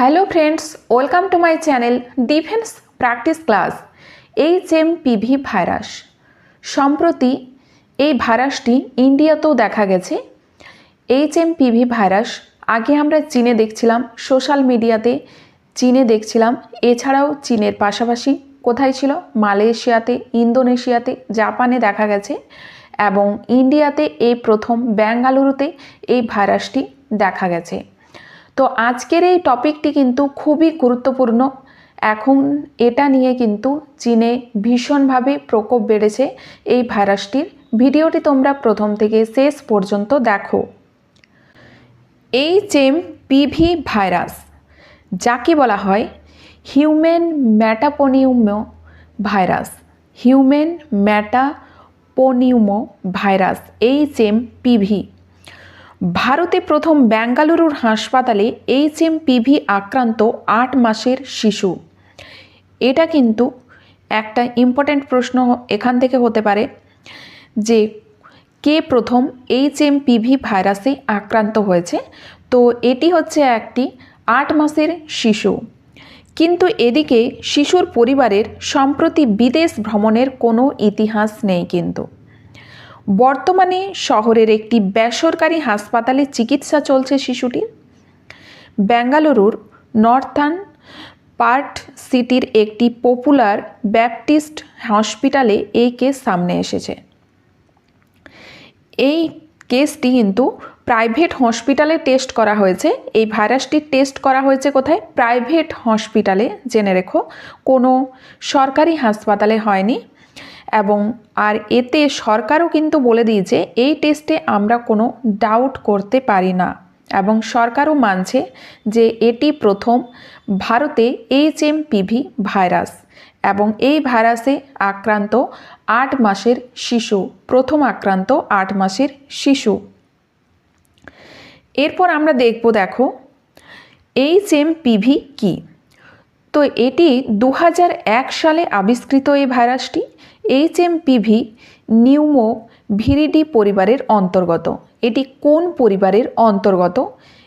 Hello friends, welcome to my channel defence practice class H M P V virus. সম্প্রতি এই ভাইরাসটি ইন্ডিয়াতেও দেখা গেছে। H M PV virus, আগে আমরা চীনে দেখছিলাম, সোশ্যাল মিডিয়াতে চীনে দেখছিলাম, এছাড়াও চীনের পাশাপাশি কোথায় ছিল? মালয়েশিয়াতে, ইন্দোনেশিয়াতে, জাপানে দেখা গেছে এবং ইন্ডিয়াতে এই প্রথম বেঙ্গালুরুতে এই ভাইরাসটি দেখা গেছে। তো আজকের এই টপিকটি কিন্তু খুবই গুরুত্বপূর্ণ। এখন এটা নিয়ে কিন্তু চীনে ভীষণভাবে প্রকোপ বেড়েছে এই ভাইরাসটির। ভিডিওটি তোমরা প্রথম থেকে শেষ পর্যন্ত দেখো। এইচ এম পিভি ভাইরাস, যাকে বলা হয় human metapneumo virus. Human metapneumo virus H M P V. ভারতে প্রথম বেঙ্গালুরুর হাসপাতালে এইচ এম পিভি আক্রান্ত আট মাসের শিশু। এটা কিন্তু একটা ইম্পর্ট্যান্ট প্রশ্ন এখান থেকে হতে পারে যে, কে প্রথম এইচ এম পিভি ভাইরাসে আক্রান্ত হয়েছে? তো এটি হচ্ছে একটি আট মাসের শিশু। কিন্তু এদিকে শিশুর পরিবারের সম্প্রতি বিদেশ ভ্রমণের কোনো ইতিহাস নেই কিন্তু। বর্তমানে শহরের একটি বেসরকারি হাসপাতালে চিকিৎসা চলছে শিশুটির। বেঙ্গালুরুর নর্থার্ন পার্ট সিটির একটি পপুলার ব্যাপটিস্ট হসপিটালে এই কেস সামনে এসেছে। এই কেসটি কিন্তু প্রাইভেট হসপিটালে টেস্ট করা হয়েছে। এই ভাইরাসটি টেস্ট করা হয়েছে কোথায়? প্রাইভেট হসপিটালে। জেনে রেখো, কোনো সরকারি হাসপাতালে হয়নি। এবং আর এতে সরকারও কিন্তু বলে দিয়েছে, এই টেস্টে আমরা কোনো ডাউট করতে পারি না। এবং সরকারও মানছে যে এটি প্রথম ভারতে এইচ এম পিভি ভাইরাস এবং এই ভাইরাসে আক্রান্ত আট মাসের শিশু, প্রথম আক্রান্ত আট মাসের শিশু। এরপর আমরা দেখব, দেখো এইচ এম পিভি কী? তো এটি দু হাজার এক সালে আবিষ্কৃত এই ভাইরাসটি H M P V Pneumoviridae পরিবারের অন্তর্গত। এটি কোন পরিবারের অন্তর্গত?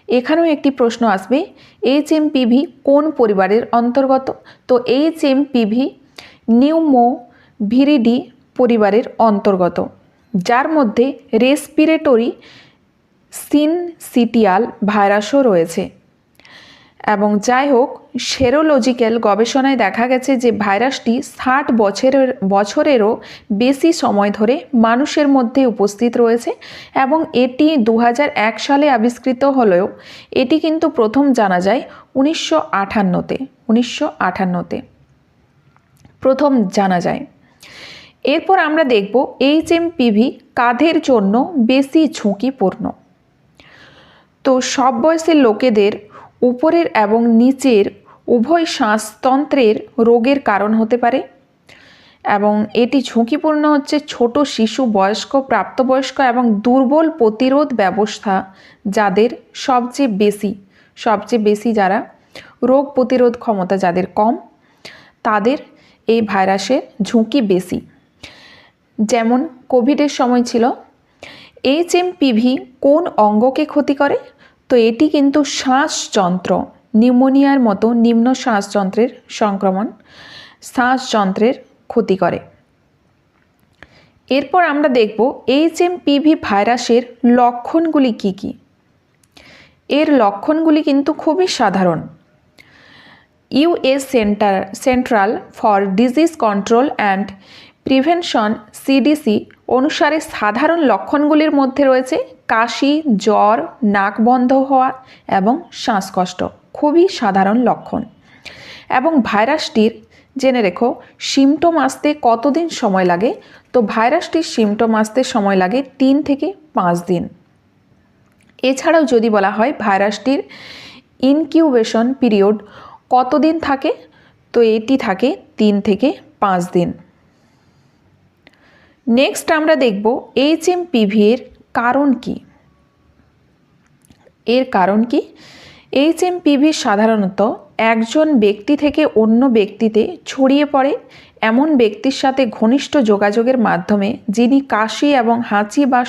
এখানেও একটি প্রশ্ন আসবে এইচ এম পিভি কোন পরিবারের অন্তর্গত? তো H M P V Pneumoviridae পরিবারের অন্তর্গত, যার মধ্যে রেসপিরেটরি সিনসিটিয়াল ভাইরাসও রয়েছে। এবং যাই হোক সেরোলজিক্যাল গবেষণায় দেখা গেছে যে ভাইরাসটি ষাট বছরের, বছরেরও বেশি সময় ধরে মানুষের মধ্যে উপস্থিত রয়েছে এবং এটি দু হাজার এক সালে আবিষ্কৃত হলেও এটি কিন্তু প্রথম জানা যায় উনিশশো আঠান্নতে উনিশশো আঠান্নতে প্রথম জানা যায়। এরপর আমরা দেখব এইচ এম পিভি কাদের জন্য বেশি ঝুঁকিপূর্ণ। তো সব বয়সের লোকেদের উপরের এবং নিচের উভয় শ্বাসতন্ত্রের রোগের কারণ হতে পারে এবং এটি ঝুঁকিপূর্ণ হচ্ছে ছোট শিশু, বয়স্ক, প্রাপ্তবয়স্ক এবং দুর্বল প্রতিরোধ ব্যবস্থা যাদের সবচেয়ে বেশি সবচেয়ে বেশি যারা রোগ প্রতিরোধ ক্ষমতা যাদের কম, তাদের এই ভাইরাসের ঝুঁকি বেশি। যেমন কোভিডের সময় ছিল, এইচ এম পিভি কোন অঙ্গকে ক্ষতি করে? তো এটি কিন্তু শ্বাসযন্ত্র, নিউমোনিয়ার মতো নিম্ন শ্বাসযন্ত্রের সংক্রমণ শ্বাসযন্ত্রের ক্ষতি করে। এরপর আমরা দেখব এইচ এম পিভি ভাইরাসের লক্ষণগুলি কি কি। এর লক্ষণগুলি কিন্তু খুবই সাধারণ। US centre, central for disease control and prevention CDC অনুসারে সাধারণ লক্ষণগুলির মধ্যে রয়েছে কাশি, জ্বর, নাক বন্ধ হওয়া এবং শ্বাসকষ্ট খুবই সাধারণ লক্ষণ। এবং ভাইরাসটির, জেনে রেখো সিমটম আসতে কতদিন সময় লাগে? তো ভাইরাসটির সিমটম আসতে সময় লাগে তিন থেকে পাঁচ দিন। এছাড়াও যদি বলা হয় ভাইরাসটির ইনকিউবেশন পিরিয়ড কতদিন থাকে? তো এটি থাকে তিন থেকে পাঁচ দিন। নেক্সট আমরা দেখব এইচ এম পিভি এর কারণ কি? এর কারণ কি? পিভি সাধারণত একজন ব্যক্তি থেকে অন্য ব্যক্তিতে ছড়িয়ে পড়ে এমন ব্যক্তির সাথে ঘনিষ্ঠ যোগাযোগের মাধ্যমে যিনি কাশি এবং হাঁচি বা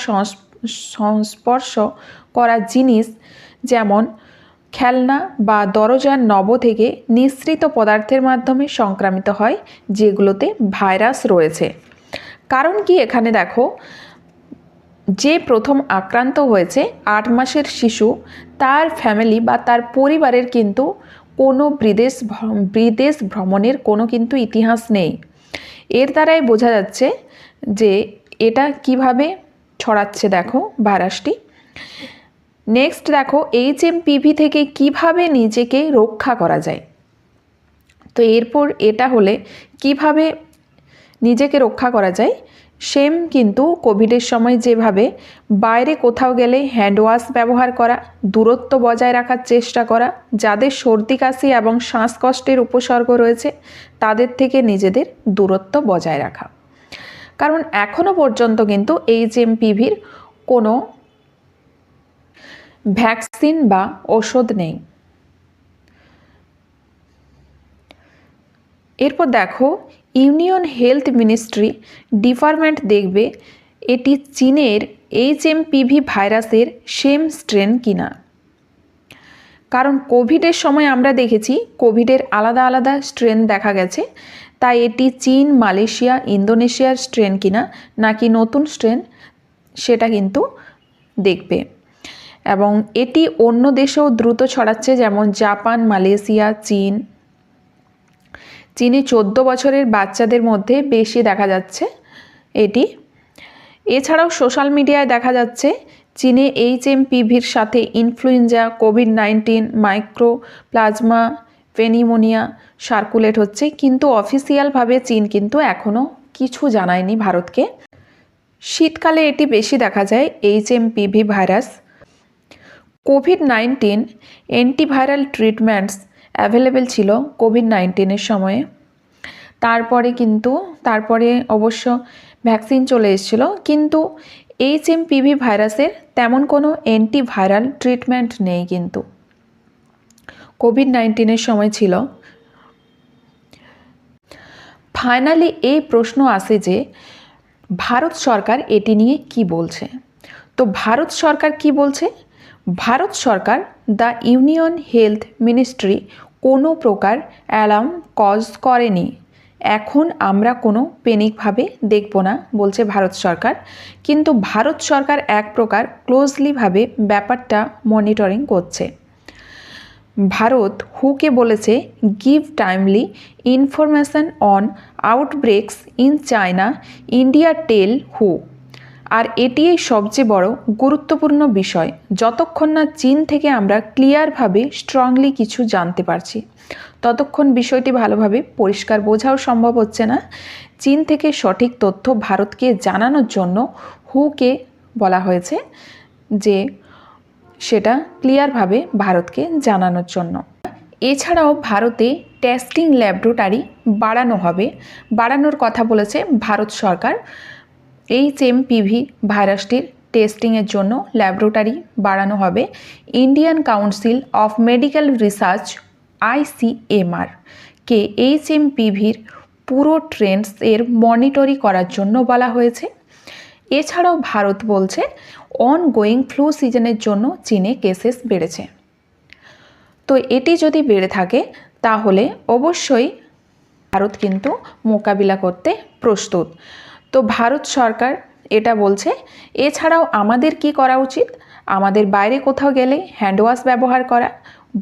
সংস্পর্শ করা জিনিস যেমন খেলনা বা দরজার নব থেকে নিঃসৃত পদার্থের মাধ্যমে সংক্রামিত হয়, যেগুলোতে ভাইরাস রয়েছে। কারণ কি? এখানে দেখো যে প্রথম আক্রান্ত হয়েছে আট মাসের শিশু, তার ফ্যামিলি বা তার পরিবারের কিন্তু কোনো বিদেশ বিদেশ ভ্রমণের কোনো কিন্তু ইতিহাস নেই। এর দ্বারাই বোঝা যাচ্ছে যে এটা কীভাবে ছড়াচ্ছে দেখো ভাইরাসটি। নেক্সট দেখো এইচ এম পিভি থেকে কীভাবে নিজেকে রক্ষা করা যায়? তো এরপর এটা হলে কীভাবে নিজেকে রক্ষা করা যায়? সেম কিন্তু কোভিডের সময় যেভাবে বাইরে কোথাও গেলে হ্যান্ড ওয়াশ ব্যবহার করা, দূরত্ব বজায় রাখার চেষ্টা করা, যাদের সর্দি, কাশি এবং শ্বাসকষ্টের উপসর্গ রয়েছে, তাদের থেকে নিজেদের দূরত্ব বজায় রাখা। কারণ এখনও পর্যন্ত কিন্তু এইচ এম পিভির কোনো ভ্যাকসিন বা ওষুধ নেই। এরপর দেখো ইউনিয়ন হেলথ মিনিস্ট্রি ডিপার্টমেন্ট দেখবে এটি চীনের এইচ এম পিভি ভাইরাসের সেম স্ট্রেন কিনা। কারণ কোভিডের সময় আমরা দেখেছি কোভিডের আলাদা আলাদা স্ট্রেন দেখা গেছে, তাই এটি চীন, মালয়েশিয়া, ইন্দোনেশিয়ার স্ট্রেন কিনা নাকি নতুন স্ট্রেন সেটা কিন্তু দেখবে। এবং এটি অন্য দেশেও দ্রুত ছড়াচ্ছে, যেমন জাপান, মালয়েশিয়া, চীন চীনে চোদ্দ বছরের বাচ্চাদের মধ্যে বেশি দেখা যাচ্ছে, এটি। এছাড়াও সোশ্যাল মিডিয়ায় দেখা যাচ্ছে চীনে এইচ এম পিভির সাথে influenza, covid nineteen mycoplasma pneumonia circulate হচ্ছে, কিন্তু অফিসিয়ালভাবে চীন কিন্তু এখনও কিছু জানায়নি ভারতকে। শীতকালে এটি বেশি দেখা যায় H M P V virus. Covid nineteen antiviral treatments available ছিল কোভিড নাইন্টিনের সময়ে। তারপরে কিন্তু, তারপরে অবশ্য ভ্যাকসিন চলে এসেছিল। কিন্তু এইচ এম পিভি ভাইরাসের তেমন কোনো অ্যান্টিভাইরাল ট্রিটমেন্ট নেই কিন্তু। কোভিড নাইন্টিনের সময় ছিল। ফাইনালি এই প্রশ্ন আসে যে, ভারত সরকার এটি নিয়ে কি বলছে? তো ভারত সরকার কি বলছে? ভারত সরকার, দ্য ইউনিয়ন হেলথ মিনিস্ট্রি কোনো প্রকার অ্যালার্ম কজ করেনি। এখন আমরা কোনো পেনিকভাবে দেখব না, বলছে ভারত সরকার। কিন্তু ভারত সরকার এক প্রকার ক্লোজলিভাবে ব্যাপারটা মনিটরিং করছে। ভারত হুকে বলেছে give timely information on outbreaks in China India tell হু আর এটিই সবচেয়ে বড় গুরুত্বপূর্ণ বিষয়, যতক্ষণ না চীন থেকে আমরা ক্লিয়ারভাবে স্ট্রংলি কিছু জানতে পারছি। ততক্ষণ বিষয়টি ভালোভাবে পরিষ্কার বোঝাও সম্ভব হচ্ছে না। চীন থেকে সঠিক তথ্য ভারতকে জানানোর জন্য হুকে বলা হয়েছে যে সেটা ক্লিয়ারভাবে ভারতকে জানানোর জন্য। এছাড়াও ভারতে টেস্টিং ল্যাবরেটরি বাড়ানো হবে। বাড়ানোর কথা বলেছে ভারত সরকার। এইচ এম পিভি ভাইরাসটির টেস্টিংয়ের জন্য ল্যাবরেটরি বাড়ানো হবে Indian council of medical research, ICMR, K H M পিভির পুরো ট্রেন্ডস এর মনিটরি করার জন্য বলা হয়েছে। এছাড়াও ভারত বলছে অন গোয়িং ফ্লু সিজনের জন্য চীনে কেসেস বেড়েছে। তো এটি যদি বেড়ে থাকে, তাহলে অবশ্যই ভারত কিন্তু মোকাবিলা করতে প্রস্তুত। তো ভারত সরকার এটা বলছে, এছাড়াও আমাদের কি করা উচিত? আমাদের বাইরে কোথাও গেলে হ্যান্ড ওয়াশ ব্যবহার করা,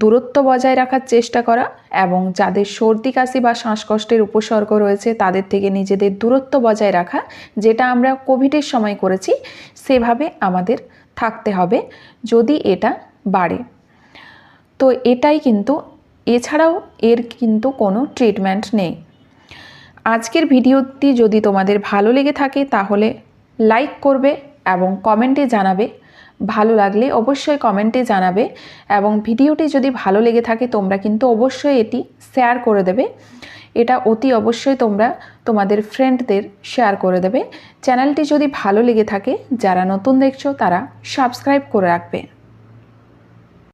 দূরত্ব বজায় রাখার চেষ্টা করা এবং যাদের সর্দি, কাশি বা শ্বাসকষ্টের উপসর্গ রয়েছে তাদের থেকে নিজেদের দূরত্ব বজায় রাখা, যেটা আমরা কোভিডের সময় করেছি, সেভাবে আমাদের থাকতে হবে যদি এটা বাড়ে। তো এটাই কিন্তু, এছাড়াও এর কিন্তু কোনো ট্রিটমেন্ট নেই। আজকের ভিডিওটি যদি তোমাদের ভালো লেগে থাকে তাহলে লাইক করবে এবং কমেন্টে জানাবে। ভালো লাগলে অবশ্যই কমেন্টে জানাবে এবং ভিডিওটি যদি ভালো লেগে থাকে তোমরা কিন্তু অবশ্যই এটি শেয়ার করে দেবে। এটা অতি অবশ্যই তোমরা তোমাদের ফ্রেন্ডদের শেয়ার করে দেবে। চ্যানেলটি যদি ভালো লেগে থাকে, যারা নতুন দেখছ তারা সাবস্ক্রাইব করে রাখবে।